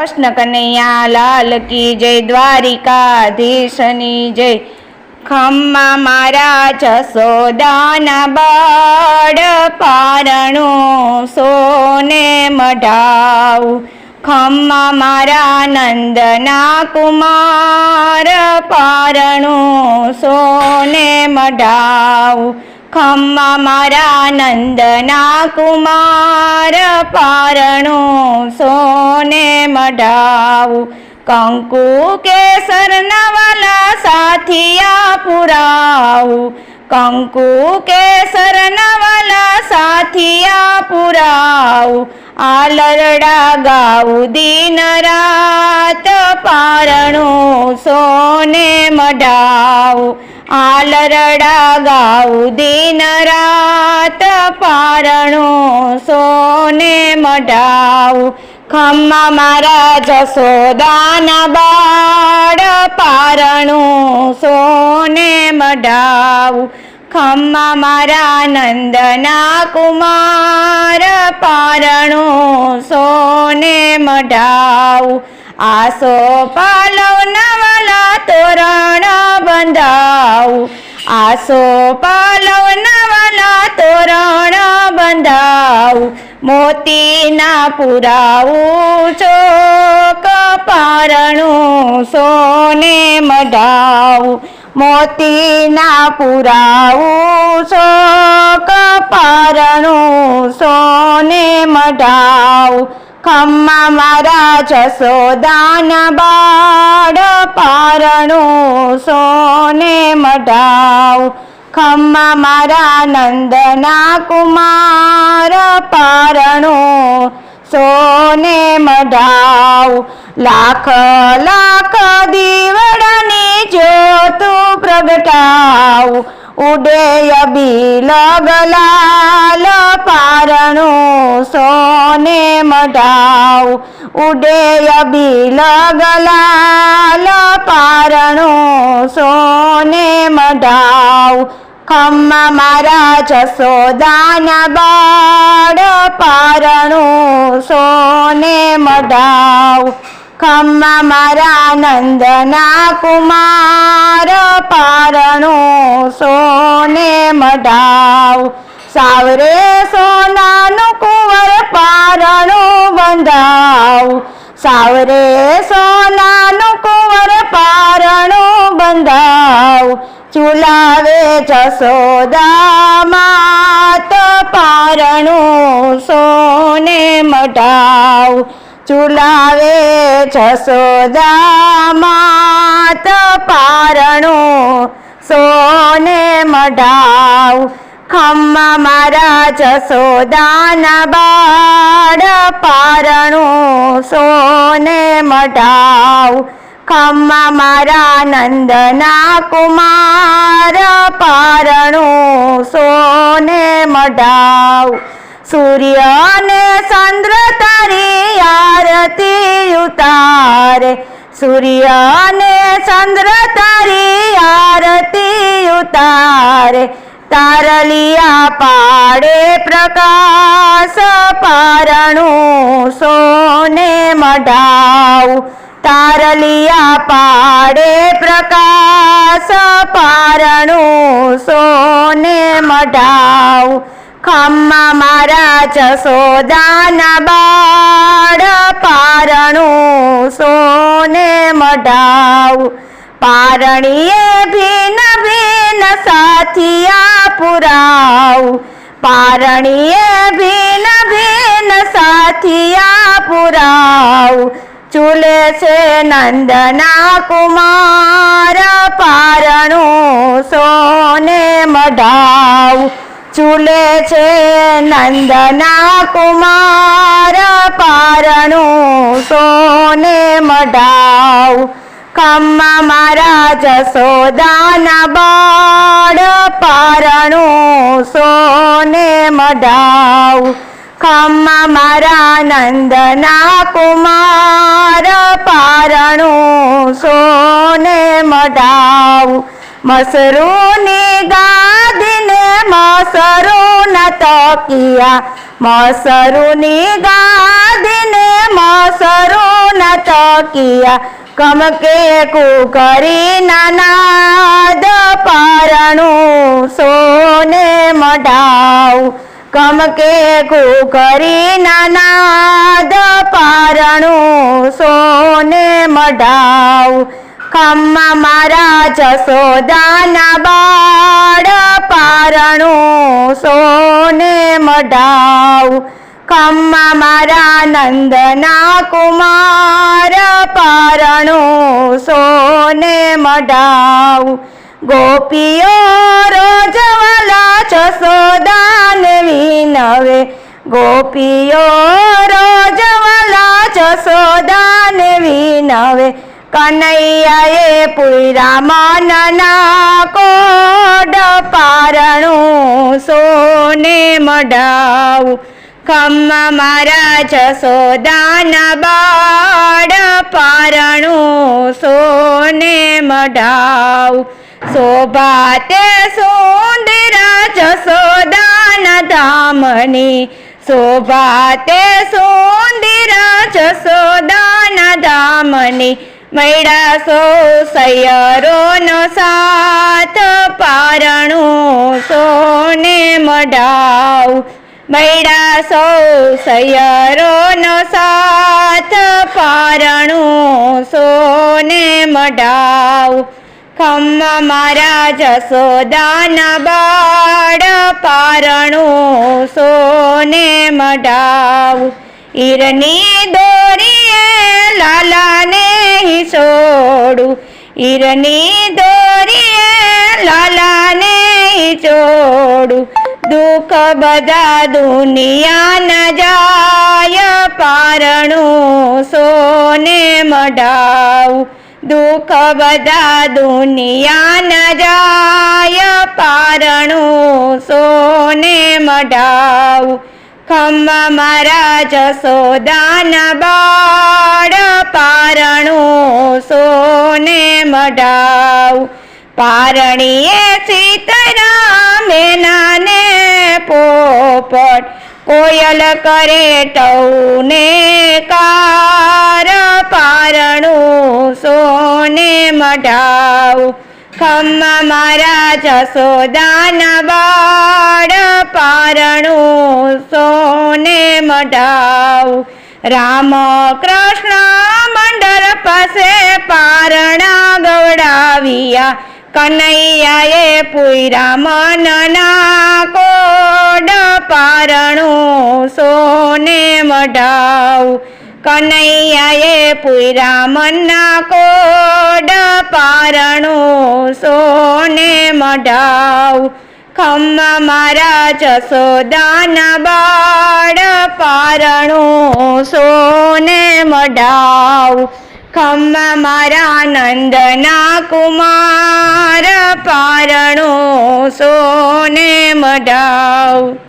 કૃષ્ણ કનૈયા લાલ કી જય, દ્વારિકાધીશની જય. ખમ્મા મારા જસોદાના બાળ પારણું સોને મઢાવું. ખમ્મા મારા નંદના કુમાર પારણું સોને મઢાવું. ખમ્મા મારા નંદના કુમાર, પારણું સોને મઢાવું. કંકુ કેસર નવાલા સાથિયા પુરાવું. કંકુ કેસર નવાલા સાથિયા પુરાવું. આલરડા ગાવું દિન રાત, પારણું સોને મઢાવું. આલરડા ગાઉ દિન રાત પારણું સોને મઢાવું ખમ્મા મારા જસોદાના બાળ પારણું સોને મઢાવું ખમ્મા મારા નંદના કુમાર પારણું સોને મઢાવું આસો પાલવ નવલા તોરા આસો પાલવ નવાના તોરણ બંધાવું, મોતીના પુરાવું છો કપારણું સોને મઢાવું, મોતીના પુરાવું છો કપારણું સોને મઢાવું ખમ્મા મારા જસોદાના બાળ પારણું સોને મઢાવ ખમ્મા મારા નંદના કુમાર પારણું સોને મઢાવ લાખ લાખ દીવડાની જ્યોતું પ્રગટાવું ઉડેય બિલ ગલાલ પારણું સોને મઢાવ. ઉડેય બિલ ગલાલ પારણું સોને મઢાવ. ખમ્મા મારા જસોદાના બાળ પારણું સોને મઢાવું. ખમ્મા મારા નંદના કુમાર, પારણું સોને મઢાવ. સાવરે સોનાનું કુંવર, પારણું બંધાવ. સાવરે સોનાનું કુંવર, પારણું બંધાવ. ચુલાવે જસોદા માત પારણું ચુલાવે જસોદા માત પારણું સોને મઢાવ. ખમ્મા મારા જસોદાના બાળ પારણું સોને મઢાવ. ખમ્મા મારા નંદના કુમાર પારણું સોને મઢાવું. સૂર્ય ને ચંદ્ર તારી આરતી ઉતારે. સૂર્ય ને ચંદ્ર તારી આરતી ઉતારે. તારલિયા પાડે પ્રકાશ પારણું સોને મઢાવ. તારલિયા પાડે પ્રકાશ પારણું સોને મઢાવું. ખમ્મા મારા જસોદાના બાળ પારણું સોને મઢાવ. પારણીએ ભીન ભીન સાથિયા પુરાવ. પારણીએ ભીન ભીન સાથિયા પુરાવ. ચૂલે છે નંદના કુમાર પારણું સોને મઢાવું. ચૂલે છે નંદના કુમાર પારણું સોને મઢાવ. ખમ્મા મારા જસોદાના બાળ પારણું સોને મઢાવ. ખમ્મા મારા નંદના કુમાર પારણું સોને મઢાવું. મસરૂની ગાદીને મસરૂન તકિયા મસરૂની ગાદીને મસરૂન તકિયા કમકે કુકરી નાનાદ પારણું સોને મઢાવું કમકે કુકરી નાનાદ પારણું સોને મઢાવું ખમ્મા મારા જસોદાના બાળ પારણું સોને મઢાવ. ખમ્મા મારા નંદના કુમાર પારણું સોને મઢાવ. ગોપીઓ રોજવાલા જસોદાન વિનવે. ગોપીઓ રોજવાલા જસોદાન વિનવે. કનૈયાએ પુરા મનના કોડ પારણું સોને મઢાવું. ખમ્મા મારા જસોદાના બાળ પારણું સોને મઢાવું. શોભા તે સુંદરા જસોદાના ધામની. શોભા તે સુંદરા જસોદાના ધામની. મૈડા સો સૈયરોનો સાથ પારણું સોને મઢાવું. મૈડા સૌ સૈયરોનો સાથ પારણું સોને મઢાવ. ખમ્મા મારા જસોદાના બાળ પારણું સોને મઢાવું. ઈરની દોરીએ લાલાને છોડું. ઈરની દોરીએ લાલાને છોડું. દુઃખ બધા દુનિયા ન જાય, પારણું સોને મઢાવું. દુઃખ બધા દુનિયા ન જાય, પારણું સોને મઢાવું. ખમ્મા મારા જસોદાના બાળ પારણું સોને મઢાવ. પારણીએ સીતરામે નાને પોપટ, કોયલ કરે ટૌને કાર પારણું સોને મઢાવ. ખમ્મા મારા જસોદાના બાળ પારણું મઢાવું રામ કૃષ્ણ મંડળ પાસે પારણા ગવડાવ્યા. કનૈયાએ પૂરા મનના કોડ પારણું સોને મઢાવ કનૈયાએ પૂરા મનના કોડ પારણું સોને મઢાવું ખમ્મા મારા જસોદાના બાળ પારણું સોને મઢાવું. ખમ્મા મારા નંદના કુમાર પારણું સોને મઢાવું.